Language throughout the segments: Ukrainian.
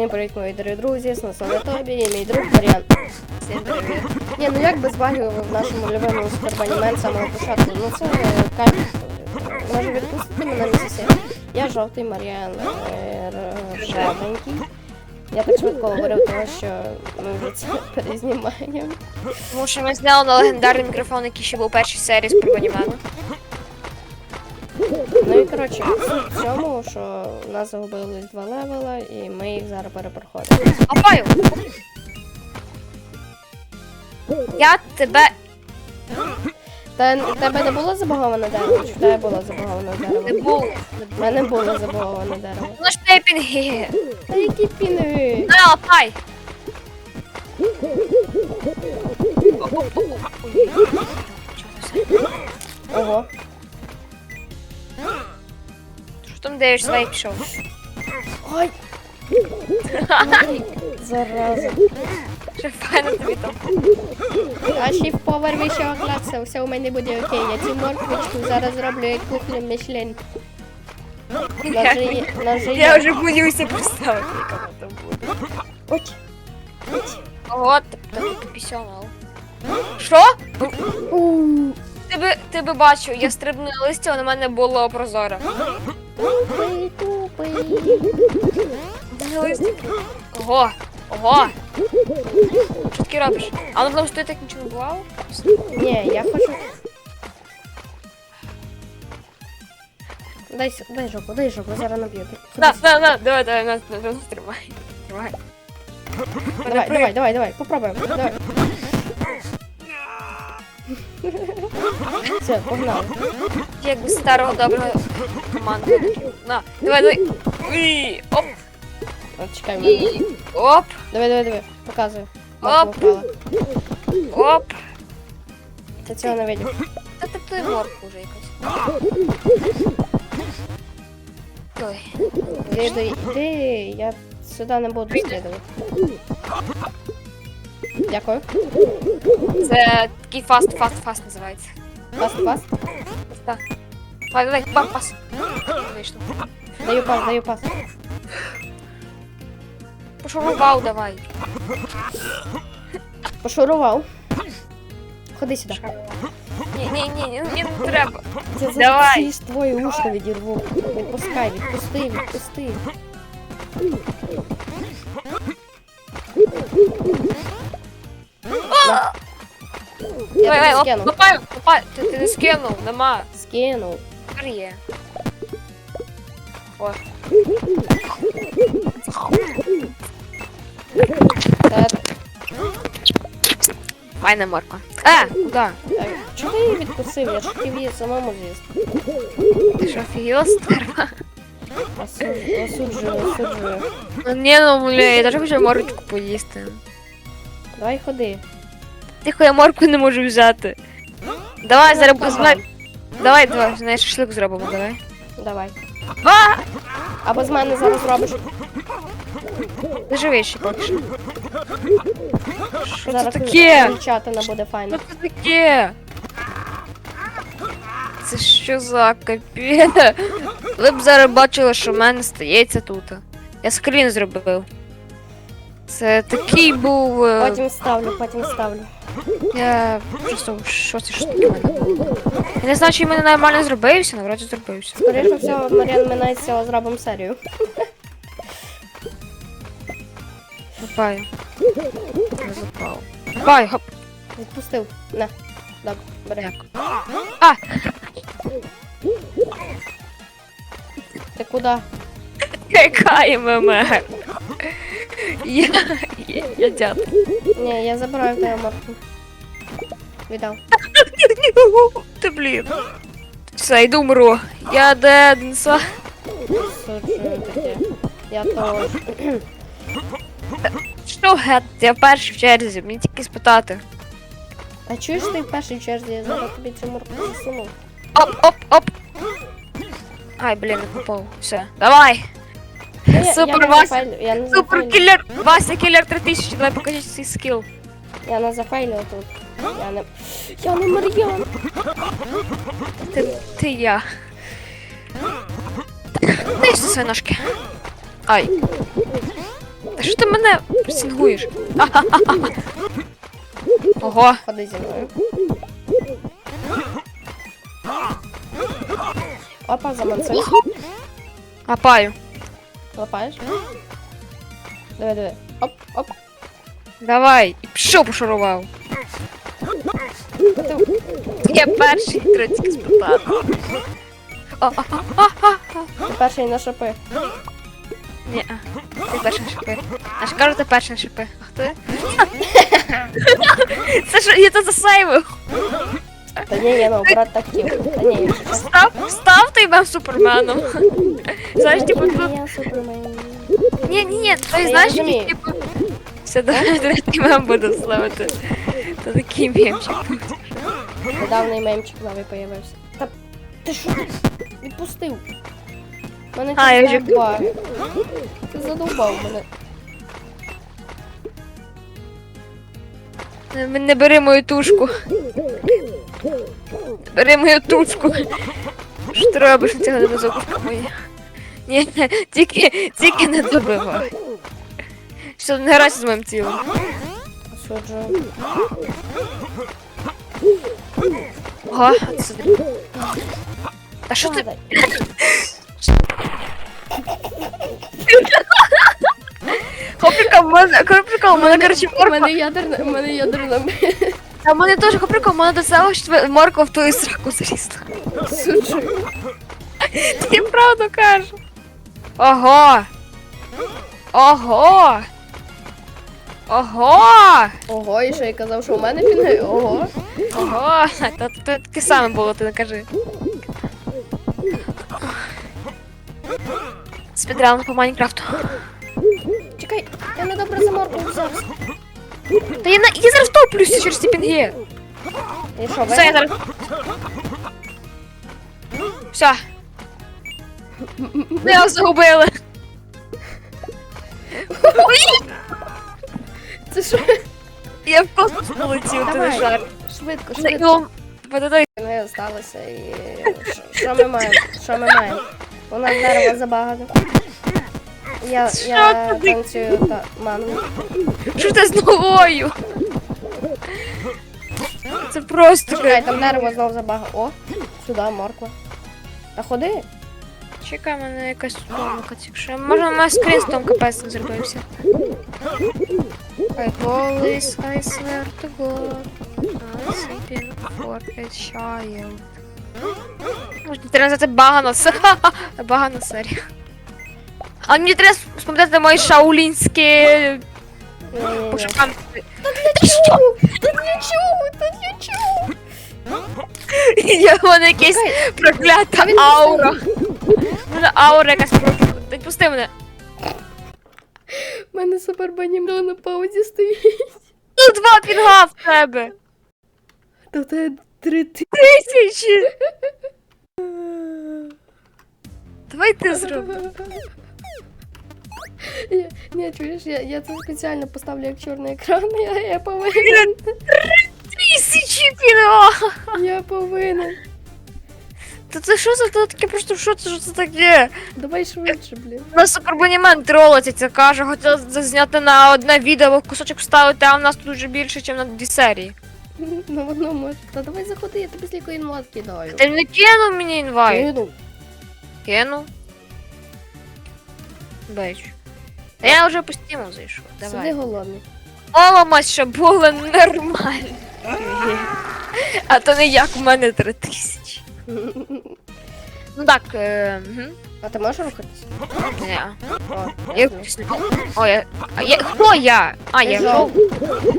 Всім привіт, мої дорогі друзі, з нас на Тобі і мій друг Маріан. Всім привіт. Ні, ну як без багів в нашому любимому супербанімен самого початку? Ну це е, кайф. Може відпустити мене місяці. Я жовтий Маріан е. Я так швидко говорив, тому що ми вже це перезнімаємо. Тому що ми зняли на легендарний мікрофон, який ще був у першій серії з Пробанімену. Ну і коротше, в цьому, що у нас загубились два левела, і ми їх зараз перепроходимо. Апаю! Я тебе. Та в тебе не було забаговане дерево? Чи в тебе було забаговане дерево? Не було. У мене було забаговане дерево. Ну ж тепінги. Та які піни? На, лапай! Ого. Що там дивишся, давай пішов. Ой! Зараза. Що файно тобі там. А ще в повар вищого класу, все у мене буде окей. Я цю морквичку зараз зроблю як кухню Мішлен. Ножи, ножи Я вже боюся представити, яка вона там буде. Уть. От, так пісьонал. Що? Ти би, ти би бачив, я стрибну на листя, на мене було прозоро. Тупий, тупий. Листя. Ого! Ого! Що таке робиш? А ну потім що ти так нічого не бувало? Ні, я хочу. Дай, с- дай жопу, дай жопу, зараз наб'ю. На, на, на, давай, давай, на, на, на, тримай. Тримай. Давай, давай, давай, давай, попробуємо. Давай. Все, погнали. Як старого доброго команду. На, давай, давай. Уй, Оп, От, чекай мене. оп, Давай, давай, давай, показую. Оп. Оп. Ти цього не видів. Та ти той морку вже якось. Ой. Іди, іди, я сюди не буду слідувати. Дякую. Це такий фаст, фаст, фаст називається. Пас, пас. Так. Давай, давай, пас, пас. Вийшло. Даю пас, даю пас. Пошурував давай. Пошурував. Ходи сюди. Ні, ні, ні, ні, ні, не треба. Я Давай. зараз всі твої ушка відірву. Відпускай, відпусти, відпусти. На. Я Давай, давай, тобі оп, скину. лопай, лопай. Ти, ти не скинув, нема. Скинув. Тепер є. О, Та, файна морква. Е, куди? та, чого ти її відкусив? Я ж хотів її самому з'їсти. Ти що, офігела стерва? Осуджую, осуджую, осуджую. Ну ні, ну бля, я теж хочу морочку поїсти. Давай ходи. Тихо, я морку не можу взяти. Давай, зараз Ну. Давай, давай, знаєш, шашлик зробимо, давай. Давай. А! Або з мене зараз робиш. Ти живий ще поки що. Що це Зараз таке? Дівчата буде файно. Що це таке? Це що за капець? Ви б зараз бачили, що в мене стається тут. Я скрін зробив. Це такий був. е, Потім ставлю, потім ставлю. Я просто в шоці, що таке мене було. Я не знаю, чи мене нормально зробився, але вроді зробився. Скоріше всього, Маріан, ми з цього зробимо серію. Запаю. Я запав. Запаю, хоп. Відпустив. На. Добре, бери. А! Ти куди? Яка ММР? Я, я, я дядь. Ні, я забираю тебе морку. Віддав. Ти блін. Все, йду мру. Я деденса. Суджую таке. Я теж. Що гет? Я перший в черзі, мені тільки спитати. А чуєш ти в першій черзі, я зараз тобі цю морку засунув. Оп, оп, оп. Ай, блін, не попав. Все, давай. Я- я Супер, не Вася. зафейлю- Я не Супер зафейлю. кілер. Вася кілер 3000, давай покажи свій скіл. Я не зафейлю тут. Я не... Я не Мар'ян. Ти, ти я. Дай свої ножки. Ай. що ти мене? Ха-ха-ха. Ого, Ходи зі мною. Опа, заманцив. лапаю. Лапаєш? Диви, диви. Оп, оп. Давай. І пішов пошарував. Я перший третій спитав. Перший на шипи. Ні, ти перший на шипи. А ж кажу, ти перший на шипи. А хто? Це що, я це засейвив. Та ні, я наоборот так хотів. Та ні. Став, став ти мем суперменом. Знаєш, типу, тут... Я супермен. Ні, ні, ні, ти знаєш, розумію. типу... Все, давай третій мем буду ставити. Це такий мемчик. Недавний мемчик новий появився. Та ти що ти відпустив? Мене А, я вже- баги. Ти задовбав мене. Не, не бери мою тушку. Бери мою тушку. Що ти робиш на не закушка моя? Ні, тільки, тільки не добивай. Що не грайся з моїм тілом. Осуджую. Ага, а ти смотри. А що ти? Хоприка, в мене, хоприка, у мене, короче, У мене ядерна, у мене ядерна А в мене теж хоприка, у мене до цього що морква в твою сраку залізла. осуджую. Ти правду кажу. Ого! Ого! Ого! Ого, і що я казав, що у мене пінги? Ого. Ого! Та то таке саме було, ти не кажи. Спідран по Майнкрафту. Чекай, я не добре за морку взявся. Та я, на... я зараз топлюся через ці пінги. І що, Все, я ви? зараз. Все. Ми його загубили. Це що? Я в космос полетів, ти не Давай. шар. Швидко, Це швидко. його. Пододай. Пінги залишилося і... що- Що ми маємо? Що ми маємо? У нас дерево забагато. Я, я тобі? танцюю та мангу. Що ти з новою? Це просто. Чекай, там дерево знов забагато. О, сюди морква. Та ходи. Чекай, мене якась помилка. Якщо може, у мене скрін з том капець не зробився. I always, I swear to God, I'm sleeping for a child. Може, треба назвати багана с- А мені треба спам'ятати мої шаулінські Ні-ні-ні. пошуканки. Та чого? Та для чого? Та для чого? Я в мене якась проклята аура. Мене аура якась проклята. Відпусти мене. У мене супербані на паузі стоїть. Тут два пінга в тебе. Та це три. Тисячі. Давай ти зроби. Ні, чуєш, я, я це спеціально поставлю як чорний екран, я, я повинен. Тисячі пінга. Я повинен. Та це що за це таке просто що це, що це таке? Давай швидше, блін. У нас супербонімент тролиться, це каже, хотіла зазняти на одне відео, кусочок вставити, а в нас тут вже більше, ніж на дві серії. Ну воно може. Та давай заходи, я тобі сліку інват кидаю. Ти не кинув мені інвайт? Кину. Кинув. Бачу. Та я вже по стіму зайшов. Сиди Давай. голодний. Оламась, щоб було нормально. А то не як в мене три тисячі. Ну так, е, мгм. А ти можеш рухатись? Ні. О, Я якось не- О, я. А я. Хто я? А, я Ти жов.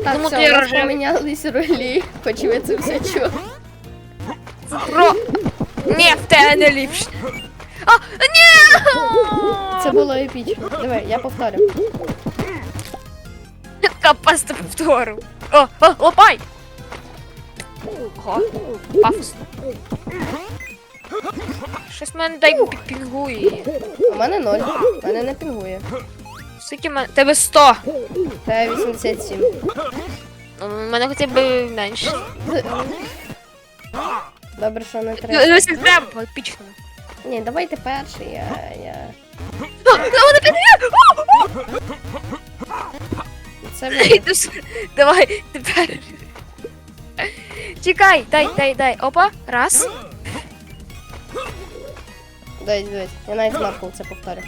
Так, Тому все, ти у нас рожевий. помінялись ролі. Хоч ви це все чули. Про. Ні, в тебе не ліпше. А, ні! Це було епічно. Давай, я повторю. Капець ти повторив. О, о, лопай! Ого, пафосно. Щось мене дай підпінгує. У мене ноль. У мене не пінгує. Скільки мене? Тебе 100. Та 87. Ну, У мене хоча б менше. Добре, що не Ну, треба. ну, якщо треба, епічно. Ні, давайте перший, я. я... Це ви. Давай, тепер. Чекай, дай, дай, дай. Опа, раз. Дай, дай. Я навіть Марку це повторю.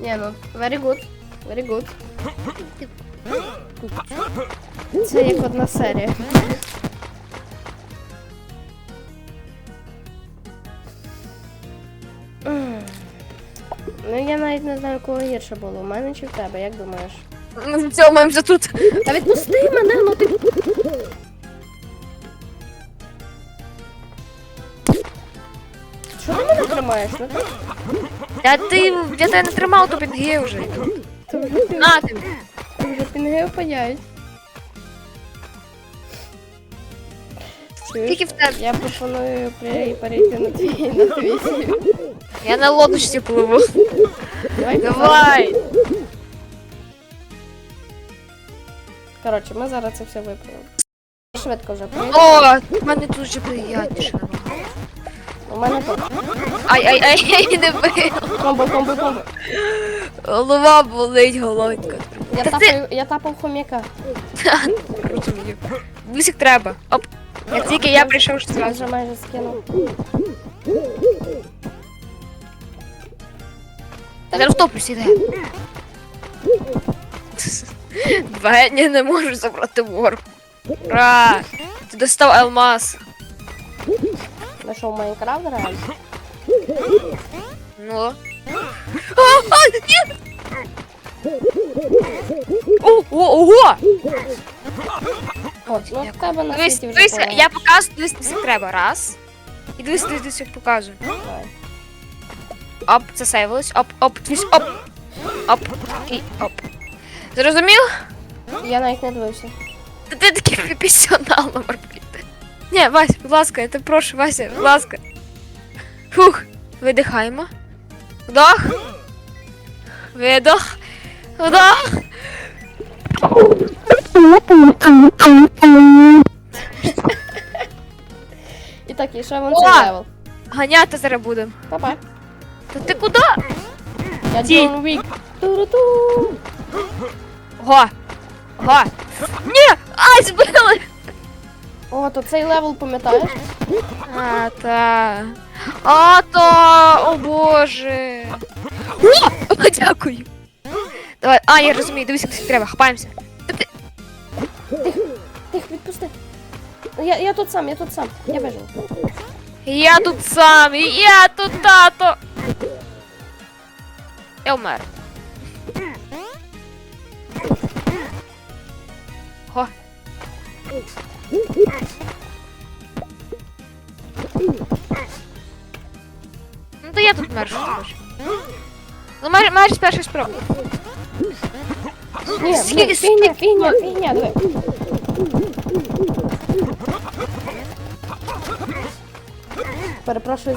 Ні, ну, very good. Very good. Це як одна серія. Не знаю, кого гірше було. У мене чи в тебе, як думаєш? Ми все, маємо вже тут. Та відпусти мене, ну ти. Що ти мене тримаєш? Ну, ти- Я ти, я тебе не тримав, то пінги вже ти вже пін- На тобі. ти вже пінги опадають. Чуєш? Тільки в тебе. Я пропоную при- перейти на твій на твій. Я на лодочці пливу. Давай. Давай. Коротше, ми зараз це все виправимо. Швидко вже прийде. О, в мене тут вже приятніше. набагато. У мене тут. Ай, ай, ай, її не бив. Комбо, комбо, комбо. Голова болить, головенька. Я Та тапав, я тапав хом'яка. Розумію. Дивись, треба. Оп. Як тільки я прийшов, що Я зразу. вже майже скинув. Я зараз втоплюсь, іде. Два гені не можу забрати ворку. Ура! Ти достав алмаз. Ви що, в Майнкрафт реально? Ну. А, а, ні! О, о, ого! От, ну в тебе на Дивись, світі вже дивись, я показую, дивись, дивись, як треба. Раз. І дивись, дивись, дивись, як показую. Давай. Оп, це сейвилось. Оп, оп, дивись, оп. Оп. І оп. Зрозумів? Я навіть не дивився. Та ти такий професіонал піти. Ні, Вася, будь ласка, я тебе прошу, Вася, будь ласка. Фух, видихаємо. Вдох. Видох. Вдох. І так, і ще вон цей левел. Ганяти зараз будемо. Па-па. Та ти куди? Я Ті. Джон Вік. Ту-ру-ту. Го. Го. Ні! Ай, збили! О, то цей левел пам'ятаєш? А, та. А, та. О, боже. О, дякую. Давай, а, я розумію, дивись, як треба, хапаємося. Тих, відпусти. Я, я тут сам, я тут сам. Я вижив. Я тут сам, і я тут тато. Я вмер. Го. Ну то я тут вмер, що ти хочеш. Ну майже, майже з першої спроби. Ні, Сі- ні, фігня, фігня, фігня, диви. Перепрошую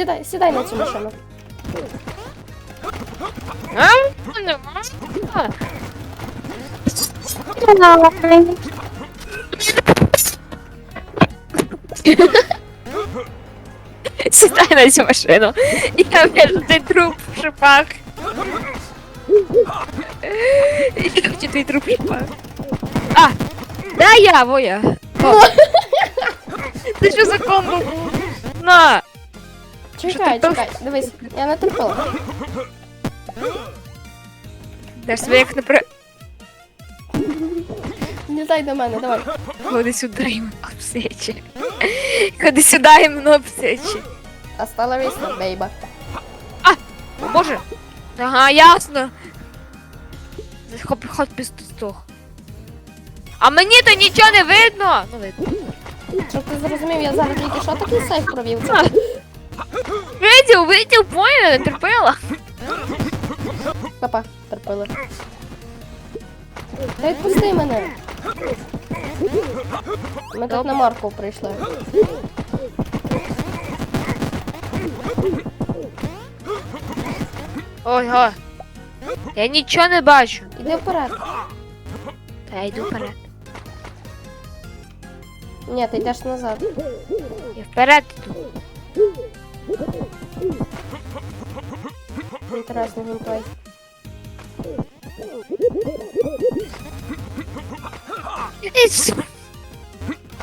Сідай, сідай на цю машину. А? Нема. Сідай на цю машину. Я вижу твій труп в шипах. Я хочу твій труп в шипах. А! Да я, воя. О. Ти що за комбо був? На! Чекай, чекай, дивись, я не терпила. Де ж себе як не при... Літай до мене, давай. Ходи сюди і мене. Ходи сюди і мене обсече. Остала вісна, бейба. О, боже. Ага, ясно. Хоп, без здох. А мені то нічого не видно. Ну видно. Щоб ти зрозумів, я зараз тільки що такий сейф провів. Це А. Видів, видів, поняла, терпила. Папа, терпили. Та відпусти мене. Ми тут на Марку прийшли. Ой, га. Я нічого не бачу. Іди вперед. Та я йду вперед. Ні, ти йдеш назад. Я вперед йду. Геймплей. Іць.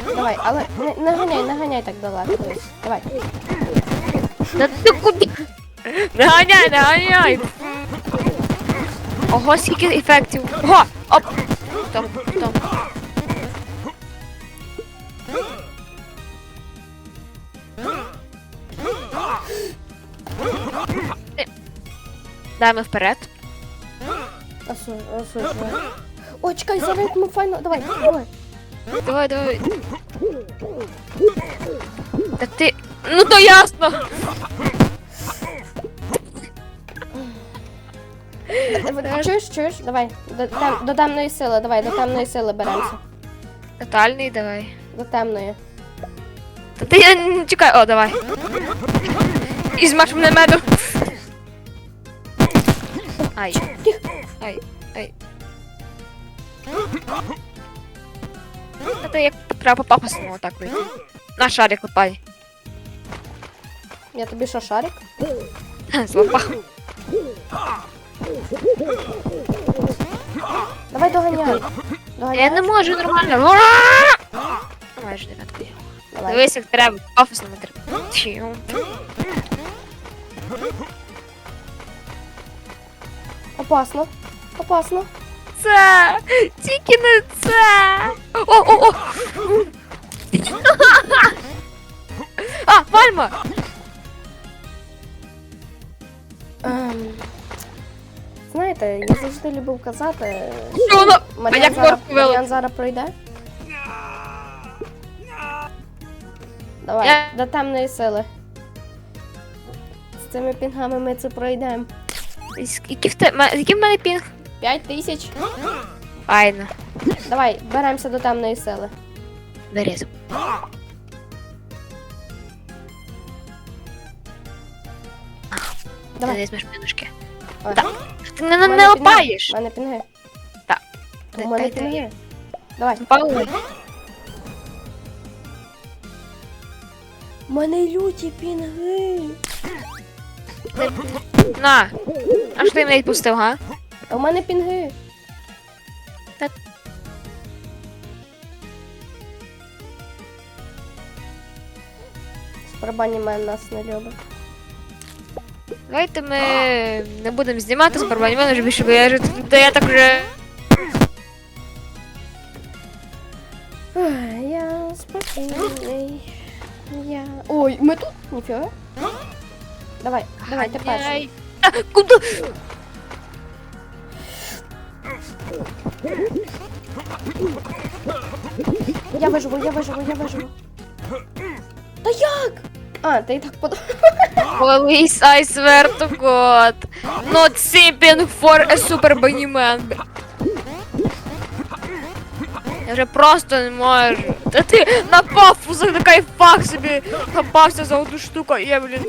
Давай, але не, нагоняй, ганяй, не ганяй так далеко. Давай. Да ти куди? Нагоняй, наганяй. Ого, скільки ефектів. Ого! Оп! Даємо вперед. Осу, осуджую. О, чекай, зараз ми файно. Давай, давай. Давай, давай. Та ти. Ну то ясно! Давай, Чуєш, чуєш? Давай. До, тем, до темної сили, давай, до темної сили беремося. Тотальний давай. До темної. Та ти я чекай, о, давай. І з машем не меду. Ай. Ай, ай. Та ти як треба папасному так вийти. На шарик лопай. Я тобі що, шарик? Злопав. Давай доганяй. Доганяй. Я не можу нормально. Ура! Майже дев'ятку. Давай. Дивись, як треба. Пафосно треба. Опасно. Опасно. Це! Тільки не це! О, о, о! А, пальма! Ем, знаєте, я завжди любив казати, Що воно? А Мар'ян зараз, моркву вилить? Мар'ян зараз пройде. Давай, Я- до темної сили. З цими пінгами ми це пройдемо. Який в те... ме- Який в мене пінг? П'ять тисяч. Файно. Давай, беремося до темної сили. Нарізу. Ти Давай. не візьмеш пінушки. Ой. Так. Ти не, не, Мене не пінги. лопаєш. У мене пінги. Так. У мене Дай, дай. пінги. Давай. Паули. У мене люті пінги. На. А що ти мене відпустив, га? А у мене пінги. Та- Спарбані мен нас не любить. Давайте ми не будемо знімати з барбанімена, вже більше, бо я вже... Та я так вже... Я спокійний. Я. Ой, ми тут? Ніфіга. Давай, давай, ти перший. А, Куди? Я виживу, я виживу, я виживу. Та як? А, ти і так подав. Police, I swear to God. Not simping for a super bunny man. Я вже просто не можу. Та ти напав за такий факт собі напався за одну штуку, і я, блін.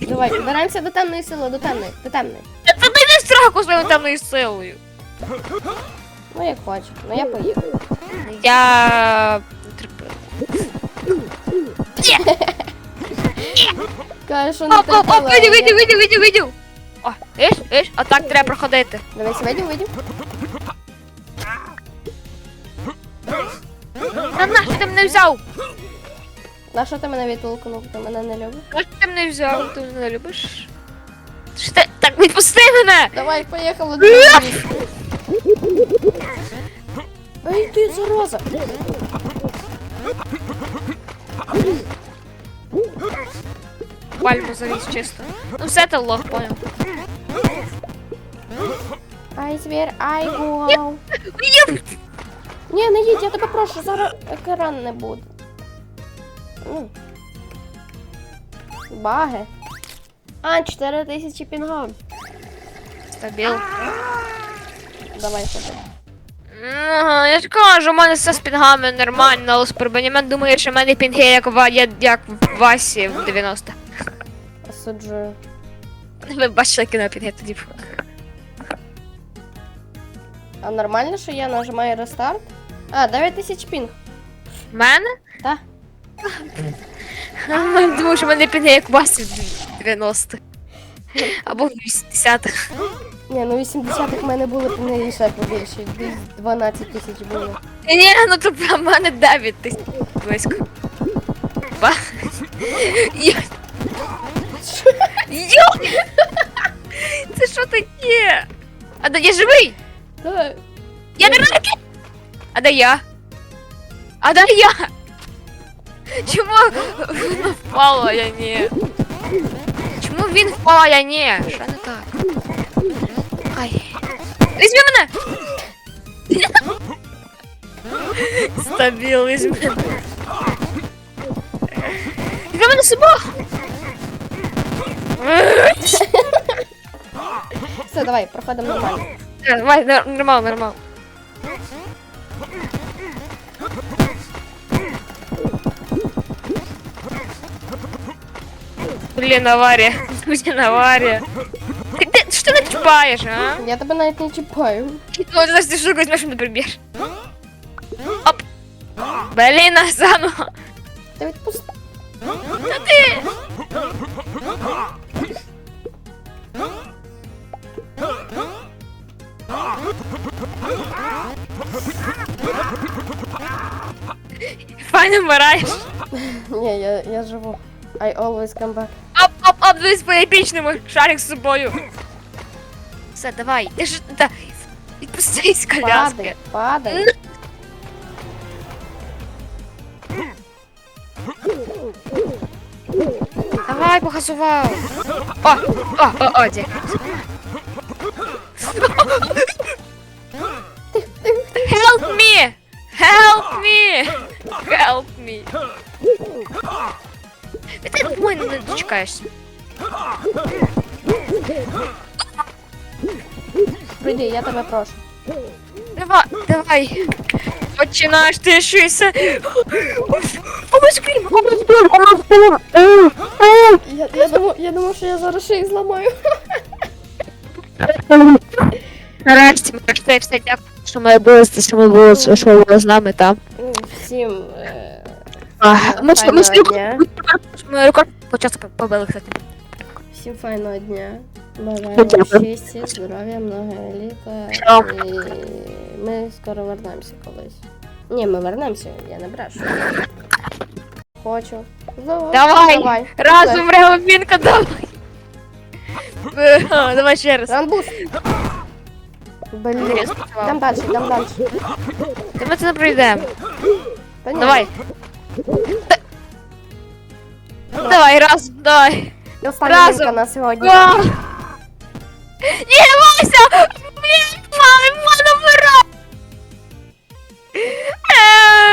Давай, беремося до темної сили, до темної, до темної. Та ти не страху своєю темною силою. Ну як хочеш, ну я поїхав. Я терпила. Каже, що не Оп, оп, оп, терпіла. видів, видів, видів, видів, видів. О, видиш, видиш, а так треба проходити. Дивись, видів, видів. Та нащо ти мене взяв? На що ти мене відтолкнув? Ти мене не любиш? Нащо ти мене взяв? Ти мене не любиш? Що ти? Так відпусти мене! Давай, поїхали до темної. Ей, ти зараза! Пальму завіз чисто. Ну все ти лох, понял. Ай, звір, ай, гуау. Ні, не їдь, я тебе прошу, зараз екран не буде. Баги. А, 4000 пінгам. Стабіл. Давай сюди. Ага, я ж кажу, у мене все з пінгами нормально, але супербанімент думає, що в мене пінги як, в, як, як в Васі в 90. Осуджую. Ви бачили кіно пінги тоді. А нормально, що я нажимаю рестарт? А, 9000 пінг. Мене? Та? Думаю, що мене піне як вас в 90-х. Або в 80-х. Ні, ну 80-х в мене були пни ще побільше, десь 12 тисяч було. Ні, ну то в мене 9 тисяч близько. Ба. Я... Йо! Це що таке? А де я живий? Так. Я не раки! А де я? А де я? Чому він впало, а я ні? Чому він впав, а я ні? Що не так? Ай. Візьми мене! Стабіл, візьми мене. Яка мене собака? Все, давай, проходимо нормально. Давай, нор- нормально, нормально. Блін, аварія. Блін, аварія. Ти, ти, що ти не чіпаєш, а? Я тебе навіть не чіпаю. Ну, зараз ти штуку візьмеш, не прибіж. Оп. Блін, заново. Ти відпусти. Та ти. Файно вмираєш. Ні, я, я живу. I always come back. Оп, оп, оп, дивись по епічному. Шарик з собою. Все, давай. Ти ж, та, відпусти з коляски. Падай, падай. Давай, похазував. О, о, о, о, дякую. Дочекаєшся. Прийди, я тебе прошу. Давай, давай. Починаєш ти щось. Обоскрім, обоскрім, Я, я, думав, я думав, що я зараз шиї зламаю. Нарешті, нарешті, все, дякую, що ми були, що ми були, що ви були з нами там. Всім. Е... А, Ми файного ми дня. ми часу побили, кстати. Всім файного дня. Бажаю Дякую. щастя, здоров'я, много літа. І ми скоро вернемося колись. Ні, ми вернемося, я не брешу. Хочу. Ну, Давай, давай. Разом регомінка, давай. Давай ще раз. Ранбус. Блін. Йдем далі, йдем далі. Та ми це не пройдемо. Давай. Ну, давай, раз, давай. І Остання Разом. бійка на сьогодні. А! Ні, Вася! Блін, мами, вона вмирає! Е,